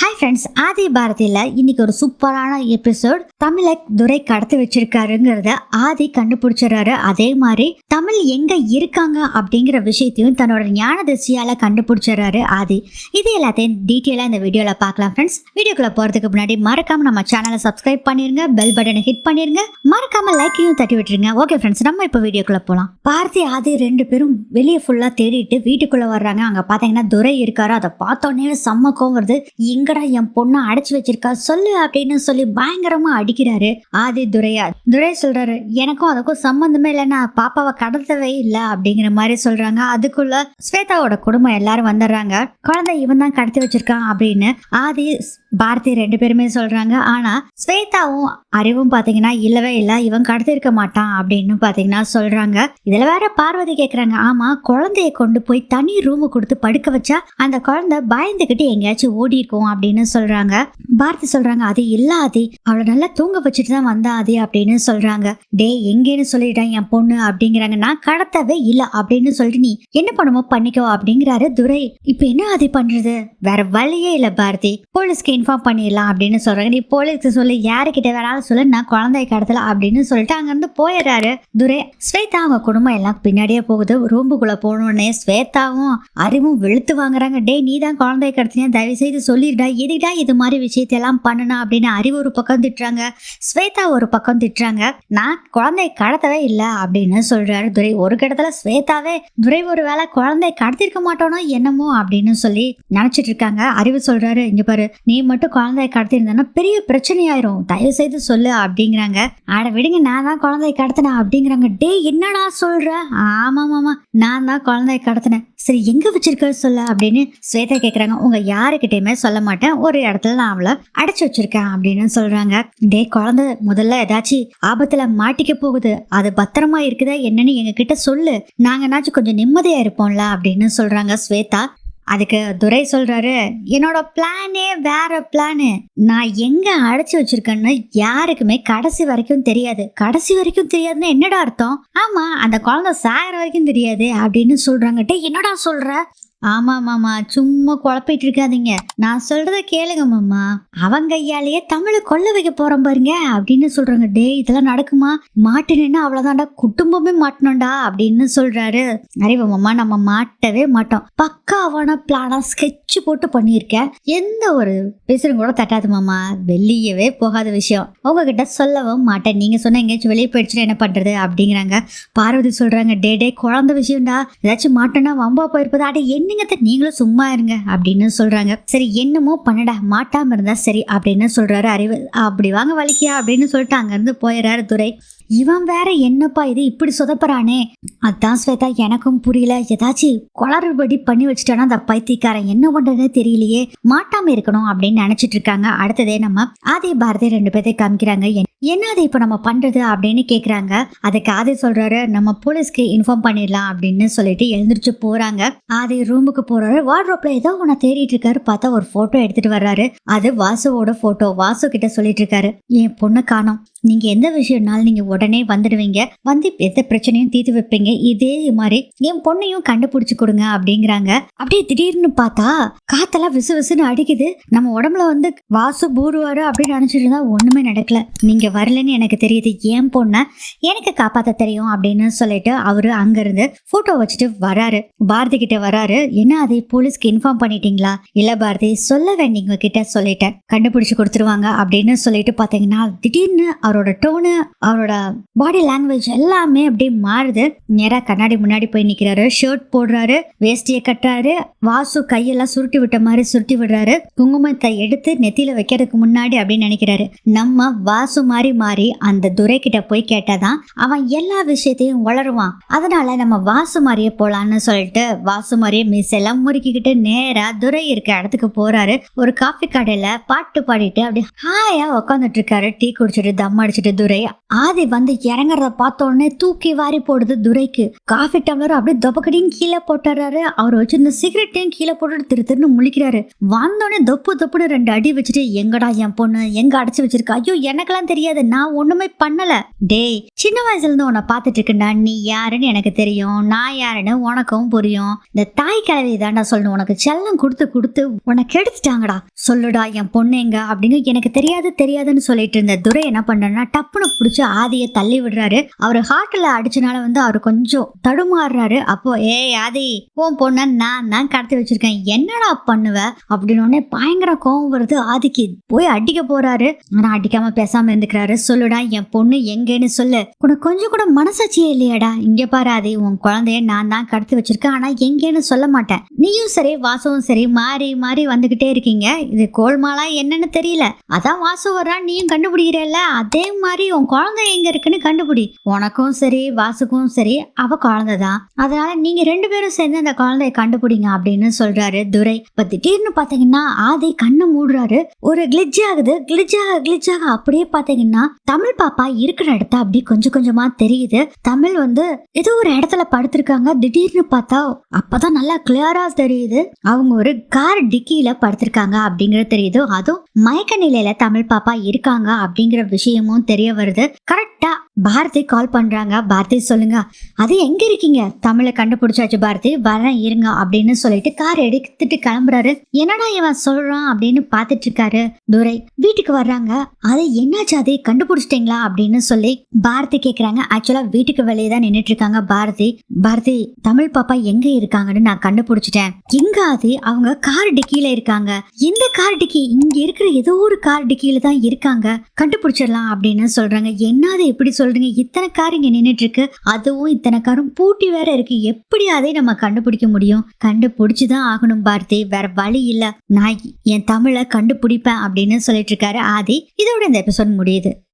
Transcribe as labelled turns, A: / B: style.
A: Hi friends ஆதி பாரதியில் இன்னைக்கு ஒரு சூப்பரான எபிசோட் தமிழை துரை கடத்தி வச்சிருக்காருங்கிறத ஆதி கண்டுபிடிச்சிடறாரு. அதே மாதிரி தமிழ் எங்க இருக்காங்க அப்படிங்கிற விஷயத்தையும் தன்னோட ஞான திசையால கண்டுபிடிச்சிடறாரு ஆதி. இது எல்லாத்தையும் டீட்டெயிலாக இந்த வீடியோவில் பார்க்கலாம் ஃப்ரெண்ட்ஸ் வீடியோக்குள்ள போகிறதுக்கு முன்னாடி மறக்காம நம்ம சேனலை சப்ஸ்கிரைப் பண்ணிருங்க பெல் பட்டனை ஹிட் பண்ணிருங்க. மறக்காம லைக்கையும் தட்டி விட்டுருங்க. ஓகே ஃப்ரெண்ட்ஸ் நம்ம இப்போ வீடியோக்குள்ள போகலாம் பாரதி ஆதி ரெண்டு பேரும் வெளியே ஃபுல்லாக தேடிட்டு வீட்டுக்குள்ளே வர்றாங்க. அங்கே பார்த்தீங்கன்னா துரை இருக்காரு. அதை பார்த்தோன்னே செம்ம கோவம் வருது. எங்கடா என் பொண்ணை அடைச்சு வச்சிருக்கா? சொல்லு அப்படின்னு சொல்லி பயங்கரமா அடிக்கிறாரு ஆதி துரையா. துரை சொல்றாரு எனக்கும் அதுக்கும் சம்மந்தமே இல்லை நான் பாப்பாவை கடத்தவே இல்லை அப்படிங்கிற மாதிரி சொல்றாங்க. அதுக்குள்ள ஸ்வேதாவோட குடும்பம் எல்லாரும் வந்துடுறாங்க. குழந்தை இவன் தான் கடத்தி வச்சிருக்கான் அப்படின்னு ஆதி பாரதி ரெண்டு பேருமே சொல்றாங்க. ஆனா ஸ்வேதாவும் அறிவும் பாத்தீங்கன்னா இல்லவே இல்லை இவன் கடத்திருக்க மாட்டான் அப்படின்னு பாத்தீங்கன்னா சொல்றாங்க. இதுல வேற பார்வதி கேக்குறாங்க ஆமா குழந்தைய கொண்டு போய் தனி ரூமு கொடுத்து படுக்க வச்சா அந்த குழந்தை பயந்துகிட்டு எங்கேயாச்சும் ஓடி இருக்கும் அப்படின்னு சொல்றாங்க. பாரதி சொல்றாங்க அது இல்ல ஆதி அவளை நல்லா தூங்க வச்சுட்டு தான் வந்தா ஆதி அப்படின்னு சொல்றாங்க. டே எங்கேன்னு சொல்லிட்டேன் என் பொண்ணு அப்படிங்கிறாங்க. நான் கடத்தவே இல்ல அப்படின்னு சொல்லிட்டு நீ என்ன பண்ணுமோ பண்ணிக்கோ அப்படிங்கிறாரு துரை. இப்ப என்ன ஆதி பண்றது? வேற வழியே இல்ல பாரதி. போலீஸ்க்கு இன்ஃபார்ம் பண்ணிடலாம் அப்படின்னு சொல்றாங்க. நீ போலீஸ்க்கு சொல்லு யாருக்கிட்ட வேணாலும் சொல்லு நான் குழந்தைய கடத்தல அப்படின்னு சொல்லிட்டு அங்க இருந்து போயிடுறாரு துரை. ஸ்வேதா அவங்க குடும்பம் எல்லாம் பின்னாடியே போகுது. ரூம்புக்குள்ள போனோடனே ஸ்வேதாவும் அறிவும் வெளுத்து வாங்குறாங்க. டேய் நீ தான் குழந்தைய கடத்தினா தயவு செய்து சொல்லிடுடா எதுடா இது மாதிரி விஷயத்தெல்லாம் பண்ணனா அப்படின்னு அறிவு ஒரு பக்கம் திட்டுறாங்க. ஸ்வேதா ஒரு பக்கம் திட்டுறாங்க. நான் குழந்தைய கடத்தவே இல்லை அப்படின்னு சொல்றாரு துரை. ஒரு கிடத்துல ஸ்வேதாவே துரை ஒரு வேளை குழந்தைய கடத்திருக்க மாட்டோனோ என்னமோ அப்படின்னு சொல்லி நினைச்சிட்டு இருக்காங்க. அறிவு சொல்றாரு இங்க பாரு நீ மட்டும் குழந்தைய கடத்திருந்தனா பெரிய பிரச்சனையாயிரும். தயவு செய்து சொல்லு அப்படிங்கிறாங்க. ஆட விடுங்க நான் தான் குழந்தைய கடத்தினேன் அப்படிங்கிறாங்க. டே என்னடா சொல்ற? ஆமா ஆமா நான் தான் குழந்தைய கடத்தினேன். சரி எங்க வச்சிருக்க சொல்ல அப்படின்னு ஸ்வேதா கேக்குறாங்க. உங்க யாருக்கிட்டயுமே சொல்ல மாட்டேன். ஒரு இடத்துல நான் அவளை அடைச்சு வச்சிருக்கேன் அப்படின்னு சொல்றாங்க. டே குழந்தை முதல்ல ஏதாச்சும் ஆபத்துல மாட்டிக்க போகுது. அது பத்திரமா இருக்குதா என்னன்னு எங்க கிட்ட சொல்லு நாங்கனாச்சும் கொஞ்சம் நிம்மதியா இருப்போம்ல அப்படின்னு சொல்றாங்க ஸ்வேதா. அதுக்கு துரை சொல்றாரு என்னோட பிளானே வேற பிளானு. நான் எங்க அடைச்சு வச்சிருக்கேன்னு யாருக்குமே கடைசி வரைக்கும் தெரியாது. கடைசி வரைக்கும் தெரியாதுன்னா என்னடா அர்த்தம்? ஆமா அந்த குழந்தை சாகிற வரைக்கும் தெரியாது அப்படின்னு சொல்றாங்க. டே என்னடா சொல்ற? ஆமா மாமா சும்மா குழப்பிட்டு இருக்காதீங்க நான் சொல்றத கேளுங்க மாமா. அவங்க கையாலேயே தமிழை கொல்ல வைக்க போறோம் பாருங்க அப்படின்னு சொல்றாங்க. டேய் இதெல்லாம் நடக்குமா? மாட்டினா அவ்வளவுதான்டா குடும்பமே மாட்டணும்டா அப்படின்னு சொல்றாரு. அறிவு மாமா நம்ம மாட்டவே மாட்டோம். பக்காவான பிளானா ஸ்கெட்ச் போட்டு பண்ணியிருக்கேன். எந்த ஒரு பேசுறது கூட தட்டாது மாமா. வெளியவே போகாத விஷயம். உங்ககிட்ட சொல்லவும் மாட்டேன். நீங்க சொன்ன எங்கேயாச்சும் வெளியே போயிடுச்சுன்னா என்ன பண்றது? அப்படிங்கிறாங்க. பார்வதி சொல்றாங்க டே டே குழந்தை விஷயம்டா. ஏதாச்சும் மாட்டேன்னா வம்பா போயிருப்பதா. அட என்னங்கத்த நீங்களும் சும்மா இருங்க அப்படின்னு சொல்றாங்க. சரி என்னமோ பண்ணடா மாட்டாம இருந்தா சரி அப்படின்னு சொல்றாரு அறிவு. அப்படி வாங்க வலிக்கியா அப்படின்னு சொல்லிட்டு அங்கிருந்து போயிடுறாரு துரை. இவன் வேற என்னப்பா இது இப்படி சொதப்புறானே? அதான் ஸ்வேதா எனக்கும் புரியல. ஏதாச்சும் குளறுபடி பண்ணி வச்சுட்டானா அந்த பைத்தியக்காரன்? என்ன பண்றதுன்னு தெரியலையே. மாட்டாம இருக்கணும் அப்படின்னு நினைச்சிட்டு இருக்காங்க. அடுத்ததே நம்ம ஆதி பாரதி ரெண்டு பேர்த்தையும் காமிக்கிறாங்க. என்- என்ன அதை இப்போ நம்ம பண்றது அப்படின்னு கேக்குறாங்க. அதுக்கு ஆதி சொல்றாரு நம்ம போலீஸ்க்கு இன்ஃபார்ம் பண்ணிடலாம் அப்படின்னு சொல்லிட்டு எழுந்திரிச்சு போறாங்க. ஆதி ரூமுக்கு போறாரு. வார்ட்ரோப்ல ஏதோ உன்னை தேடிட்டு இருக்காரு. பார்த்தா ஒரு போட்டோ எடுத்துட்டு வர்றாரு. அது வாசுவோட போட்டோ வாசு கிட்ட சொல்லிட்டு இருக்காரு. என் பொண்ணு காணும். நீங்க எந்த விஷயம்னாலும் நீங்க உடனே வந்துடுவீங்க. வந்து எந்த பிரச்சனையும் தீர்த்து வைப்பீங்க. இதே மாதிரி என் பொண்ணையும் கண்டுபிடிச்சு கொடுங்க அப்படிங்கிறாங்க. அப்படியே திடீர்னு பார்த்தா காத்தெல்லாம் விசு விசுன்னு அடிக்குது. நம்ம உடம்புல வந்து வாசு பூருவாரு அப்படின்னு நினைச்சிட்டு இருந்தா ஒண்ணுமே நடக்கல. நீங்க வரலன்னு எனக்கு தெரியுது. ஏன் பொண்ணை எனக்கு காப்பாத்த தெரியும் அப்படின்னு சொல்லிட்டு அவரு அங்கிருந்து போட்டோ வச்சுட்டு வராரு. பாரதி கிட்ட வராரு. என்ன அதை? போலீஸ்க்கு இன்ஃபார்ம் பண்ணிட்டீங்களா? இல்ல பாரதி சொல்ல வேண்டிங்க கிட்ட சொல்லிட்டேன். கண்டுபிடிச்சு கொடுத்துருவாங்க அப்படின்னு சொல்லிட்டு பாத்தீங்கன்னா திடீர்னு அவர் அவரோட டோனு அவரோட பாடி லாங்குவேஜ் எல்லாமே அப்படியே மாறுது. நேரா கண்ணாடி முன்னாடி போய் நிக்கிறாரு. ஷர்ட் போடுறாரு. வேஸ்டியை கட்டுறாரு. வாசு கையெல்லாம் சுருட்டி விட்ட மாதிரி சுருட்டி விடுறாரு. குங்குமத்தை எடுத்து நெத்தியில வைக்கிறதுக்கு முன்னாடி அப்படின்னு நினைக்கிறாரு. நம்ம வாசு மாதிரி மாறி அந்த துரை கிட்ட போய் கேட்டாதான் அவன் எல்லா விஷயத்தையும் வளருவான். அதனால நம்ம வாசு மாதிரியே போலான்னு சொல்லிட்டு வாசு மாதிரியே மிஸ் எல்லாம் முறுக்கிக்கிட்டு நேரா துரை இருக்க இடத்துக்கு போறாரு. ஒரு காஃபி கடையில பாட்டு பாடிட்டு அப்படியே ஹாயா உட்காந்துட்டு இருக்காரு. டீ குடிச்சிட்டு தம் தம் அடிச்சிட்டு துரை ஆதி வந்து இறங்குறத பார்த்த உடனே தூக்கி வாரி போடுது துரைக்கு. காஃபி டம்ளர் அப்படியே தொப்பக்கடியும் கீழே போட்டுறாரு. அவர் வச்சிருந்த சிகரெட்டையும் கீழே போட்டுட்டு திரு திருன்னு முழிக்கிறாரு. வந்தோடனே தொப்பு தொப்புன்னு ரெண்டு அடி வச்சுட்டு எங்கடா என் பொண்ணு? எங்க அடைச்சு வச்சிருக்கா? ஐயோ எனக்கெல்லாம் தெரியாது. நான் ஒண்ணுமே பண்ணல. டேய் சின்ன வயசுல இருந்து உன்னை பார்த்துட்டு இருக்கேன்டா. நீ யாருன்னு எனக்கு தெரியும். நான் யாருன்னு உனக்கும் புரியும். இந்த தாய் கிழவி தாண்டா சொல்லணும். உனக்கு செல்லம் கொடுத்து கொடுத்து உனக்கு கெடுத்துட்டாங்கடா. சொல்லுடா என் பொண்ணு எங்க? அப்படின்னு எனக்கு தெரியாது தெரியாதுன்னு சொல்லிட்டு இருந்த துரை என்ன பண்றா டப்புனு பிடிச்சி ஆதியை தள்ளி விடுறாரு. அவர் ஹார்ட்ல அடிச்சனால வந்து அவர் கொஞ்சம் தடுமாறுறாரு. அப்போ ஏய் ஆதி உன் பொண்ண நான் தான் கடத்தி வச்சிருக்கேன். என்னடா பண்ணுவ? அப்படின்னு உடனே பயங்கர கோவம் வருது. ஆதிக்கு போய் அடிக்க போறாரு. ஆனா அடிக்காம பேசாம இருந்துக்கிறாரு. சொல்லுடா என் பொண்ணு எங்கன்னு சொல்லு. உனக்கு கொஞ்சம் கூட மனசாட்சியே இல்லையாடா. இங்க பாரு ஆதி உன் குழந்தைய நான் தான் கடத்தி வச்சிருக்கேன். ஆனா எங்கேன்னு சொல்ல மாட்டேன். நீயும் சரி வாசவும் சரி மாறி மாறி வந்துகிட்டே இருக்கீங்க. இது கோல்மாலா என்னன்னு தெரியல. அதான் வாசு வர்றான் நீயும் கண்டுபிடிக்கிறல்ல. அதே அதே மாதிரி உன் குழந்தை எங்க இருக்குன்னு கண்டுபிடி. உனக்கும் சரி வாசுக்கும் சரி அவ குழந்தை தான். அதனால நீங்க ரெண்டு பேரும் சேர்ந்து அந்த குழந்தைய கண்டுபிடிங்க அப்படின்னு சொல்றாரு துரை. இப்ப திடீர்னு பாத்தீங்கன்னா ஆதி கண்ணை மூடுறாரு. ஒரு கிளிட்ஜ் ஆகுது. கிளிட்ஜாக ஆக அப்படியே பாத்தீங்கன்னா தமிழ் பாப்பா இருக்கிற இடத்த அப்படி கொஞ்சம் கொஞ்சமா தெரியுது. தமிழ் வந்து ஏதோ ஒரு இடத்துல படுத்திருக்காங்க. திடீர்னு பார்த்தா அப்பதான் நல்லா கிளியரா தெரியுது. அவங்க ஒரு கார் டிக்கியில படுத்திருக்காங்க அப்படிங்கறது தெரியுது. அதுவும் மயக்க நிலையில தமிழ் பாப்பா இருக்காங்க அப்படிங்கிற விஷயம் விஷயமும் தெரிய வருது. கரெக்டா பாரதி கால் பண்றாங்க. பாரதி சொல்லுங்க அது எங்க இருக்கீங்க? தமிழை கண்டுபிடிச்சாச்சு பாரதி. வரேன் இருங்க அப்படின்னு சொல்லிட்டு கார் எடுத்துட்டு கிளம்புறாரு. என்னடா இவன் சொல்றான்? அப்படின்னு பார்த்துட்டு இருக்காரு துரை. வீட்டுக்கு வர்றாங்க. அது என்னாச்சு? அது கண்டுபிடிச்சிட்டீங்களா? அப்படின்னு சொல்லி பாரதி கேட்குறாங்க ஆக்சுவலா வீட்டுக்கு வெளியே தான் நின்னுட்டு இருக்காங்க பாரதி. பாரதி தமிழ் பாப்பா எங்க இருக்காங்கன்னு நான் கண்டுபிடிச்சிட்டேன். எங்க அது? அவங்க கார் டிக்கியில இருக்காங்க. இந்த கார் டிக்கி இங்க இருக்கிற ஏதோ ஒரு கார் டிக்கியில தான் இருக்காங்க. கண்டுபிடிச்சிடலாம் அப்படின்னு சொல்றாங்க. என்னது எப்படி சொல்றீங்க? இத்தனை கார் இங்க நின்னுட்டு இருக்கு அதுவும் இத்தனை காரும் பூட்டி வேற இருக்கு. எப்படி அதை நம்ம கண்டுபிடிக்க முடியும்? கண்டுபிடிச்சுதான் ஆகணும் பார்த்தி வேற வழி இல்ல. நான் என் தமிழை கண்டுபிடிப்பேன் அப்படின்னு சொல்லிட்டு இருக்காரு ஆதி. இதோட இந்த எபிசோட் முடியுது.